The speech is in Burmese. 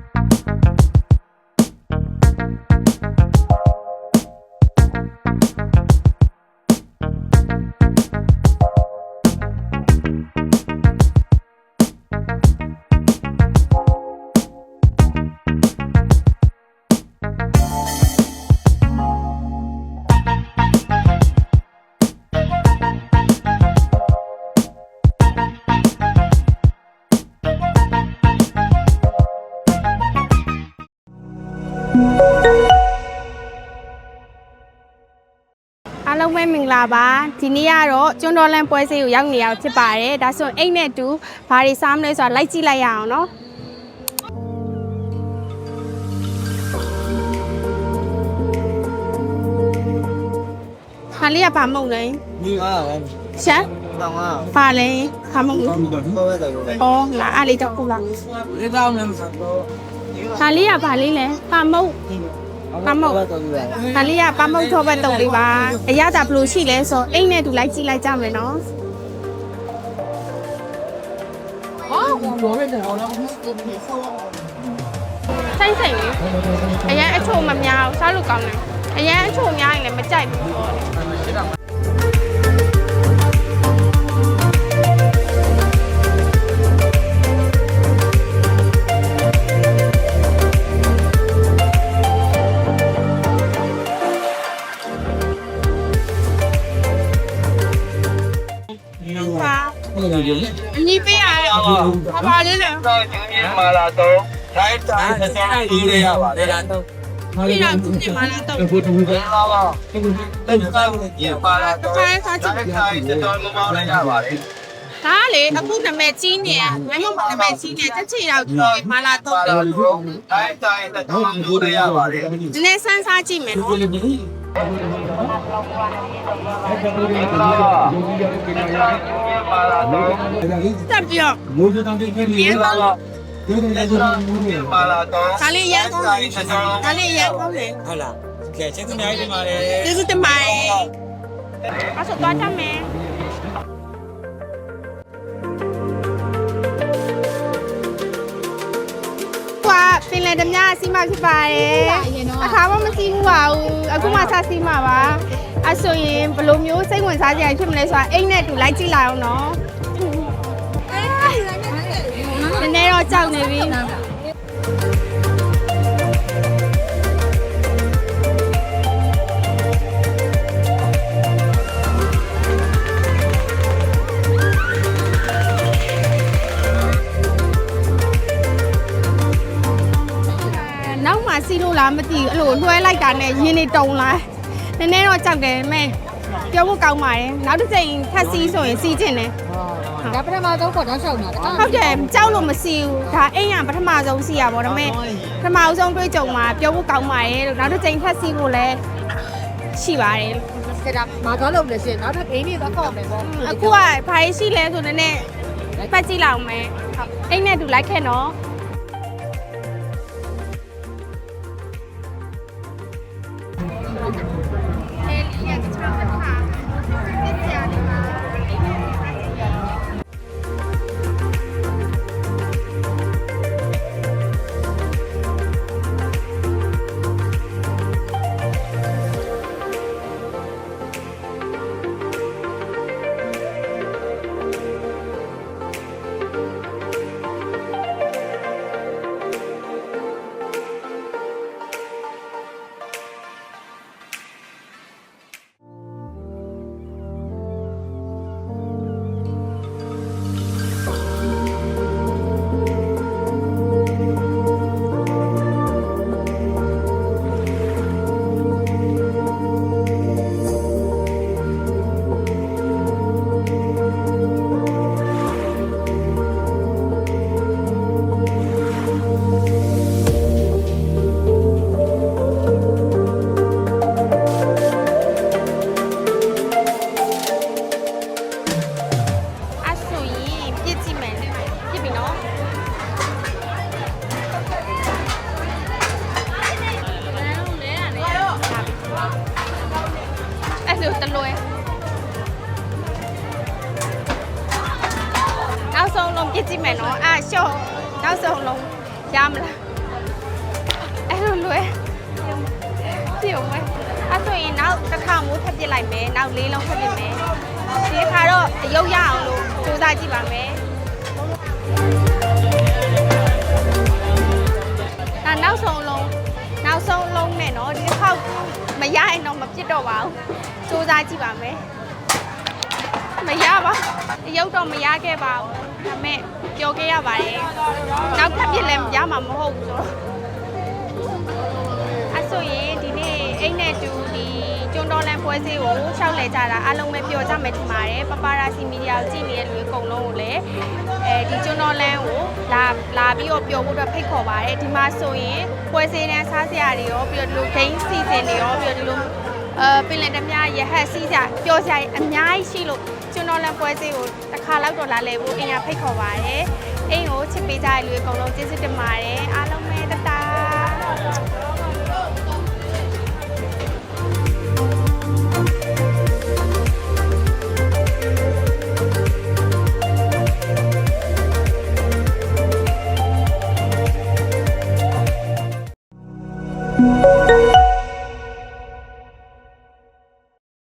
အားလုံး ပဲမင်္ဂလာပါဒီနေ့ကတော့ကျွန်းတော်လန်ပွဲစီကိုရောက်နေရဖြစ်ပါတယ်ဒါဆိုအိတ်နဲ့တူဘာတွေစားမလဲဆိုတာလိုက်ကြည့်လိုက်ရအောင်နော်ဟာလေးကဘာမုံလဲမိငါပဲရှာတောင်းငါဘာလဲဘာမုံလဲအော်ငါအားလေးတော့ခုလားလေးတောင်းလည်းမစားတော့ဟာလေးကဘာလေးလဲဘာမုံ ပမုတ်ဒါလေးကပမုတ်ထောပဲတုံလေးပါအရသာဘလို့ရှိလဲဆိုအိမ်နဲ့တူလိုက်ကြည့်လိုက်ကြမယ်နော်အော်ဘောရဲတယ်ဟောတော့ဆိုင်ဆိုင်လေးအရင်အချို့မများဘူးစားလို့ကောင်းတယ်အရင်အချို့များရင်လည်းမကြိုက်ဘူးပေါ့ လို့ပြောလေအညီပေးရတယ်ဟောဘာပါလဲလဲတော့ယူနီမာလာတော့တိုင်းတိုင်းတိုင်းယူရပါတယ်တော့ဟာလေကူညီမာလာတော့ဘုတ်ဘူးကလာပါတိုင်းတိုင်းယူပါလာတော့တိုင်းတိုင်းတော်မမောင်းလိုက်ရပါတယ်ဒါလေအခုနာမည်ကြီးနေတာဘယ်မှာနာမည်ကြီးနေတက်ချီတော့ဒီမာလာတော့တိုင်းတိုင်းတော်မမောင်းရပါတယ်နည်းနည်းစမ်းစားကြည့်မယ်နော် မင်္ဂလာပါမာလာတော့တက်ပြီးတော့မိုးစတောင်ပြည်ပြည်လာတော့မာလာတော့ဒါလေးရမ်းကောင်းတယ်ဒါလေးရမ်းကောင်းတယ်ဟုတ်လားကဲကျေးဇူးများကြီးတင်ပါတယ်ကျေးဇူးတင်ပါတယ်အဲ့ဆိုတော့ကြမယ်ကွာပင်လယ်ဓမြအစီမဖြစ်ပါတယ် အခါမှမစီးဘူးပါဘူးအခုမှစစီးမှာပါအဲ့ဆိုရင်ဘယ်လိုမျိုးစိတ်ဝင်စားကြရဖြစ်မလဲဆိုတာအိတ်နဲ့အတူလိုက်ကြည့်လိုက်အောင်နော်နည်းနည်းတော့ကြောက်နေပြီ လို့လားမသိဘူးအဲ့လိုလွှဲလိုက်တာနဲ့ရင်းနေတုံလာနည်းနည်းတော့ကြောက်တယ်မဲ့ပြောဖို့ကောင်းပါတယ်နောက်တစ်ချိန်ထပ်စီးဆိုရင်စီးကျင်တယ်ဒါပထမဆုံးပေါ့တော့ရှောက်တာတခါဟုတ်တယ်ကြောက်လို့မစီဘူးဒါအိမ်ကပထမဆုံးစီရပါတော့ဒါပေမဲ့ပထမဆုံးတွေ့ကြုံမှာပြောဖို့ကောင်းပါတယ်လို့နောက်တစ်ချိန်ထပ်စီဖို့လည်းရှိပါတယ်လို့ကဲဒါမာသွားလို့လည်းရှင်နောက်တစ်ဂိမ်းလေးသွားခေါ်မယ်ပေါ့အခုကဘာရေးရှိလဲဆိုတော့နည်းပတ်ကြည့်လောက်မယ်ဟုတ်အိမ်နဲ့တူလိုက်ခဲ့နော် မယ်နော်အာရှော့နောက်ဆုံးလုံးရမလားလိုလွယ်ပြုံးမယ်အဲ့ဆိုရင်နောက်တစ်ခါမိုးထပ်ပစ်လိုက်မယ်နောက်လေးလုံးထပ်ပစ်မယ်ဒီတစ်ခါတော့အယုတ်ရအောင်လို့စူးစမ်းကြည့်ပါမယ်ဒါနောက်ဆုံးလုံးနောက်ဆုံးလုံးနဲ့နော်ဒီတစ်ခေါက်မရရင်တော့မပြစ်တော့ပါဘူးစူးစမ်းကြည့်ပါမယ် မရပါအယုတ်တော့မရခဲ့ပါဘူးဒါပေမဲ့ပြောခဲ့ရပါတယ်နောက်ထပ်ပြစ်လည်းရမှာမဟုတ်ဘူးဆိုတော့အဲ့ဆိုရင်ဒီနေ့အိတ်နဲ့တူဒီကျွန်းတော်လန်ပွဲစည်းကိုရှောက်လဲကြတာအားလုံးပဲပြောကြမယ်ထင်ပါတယ်ပပရာစီမီဒီယာကိုကြည့်နေတဲ့လူတွေအကုန်လုံးကိုလည်းအဲဒီကျွန်းတော်လန်ကိုလာလာပြီးတော့ပြောဖို့အတွက်ဖိတ်ခေါ်ပါတယ်ဒီမှာဆိုရင်ပွဲစည်းတန်းစားစရာတွေရောပြီးတော့ဒီလိုဂိမ်းစီစဉ်တွေရောပြီးတော့ဒီလိုအဲပင်လယ်ဓမြရဟတ်စီးစရာပျော်စရာအများကြီးရှိလို့ကျွန်းတော် လန်ပွဲစည်းကိုတစ်ခါလောက်တော့လာလဲဖို့အင်ရဖိတ်ခေါ်ပါတယ်အိမ်ကိုချစ်ပေးကြတဲ့လူတွေအကုန်လုံးကျေးဇူးတင်ပါတယ်အားလုံးပဲတတာ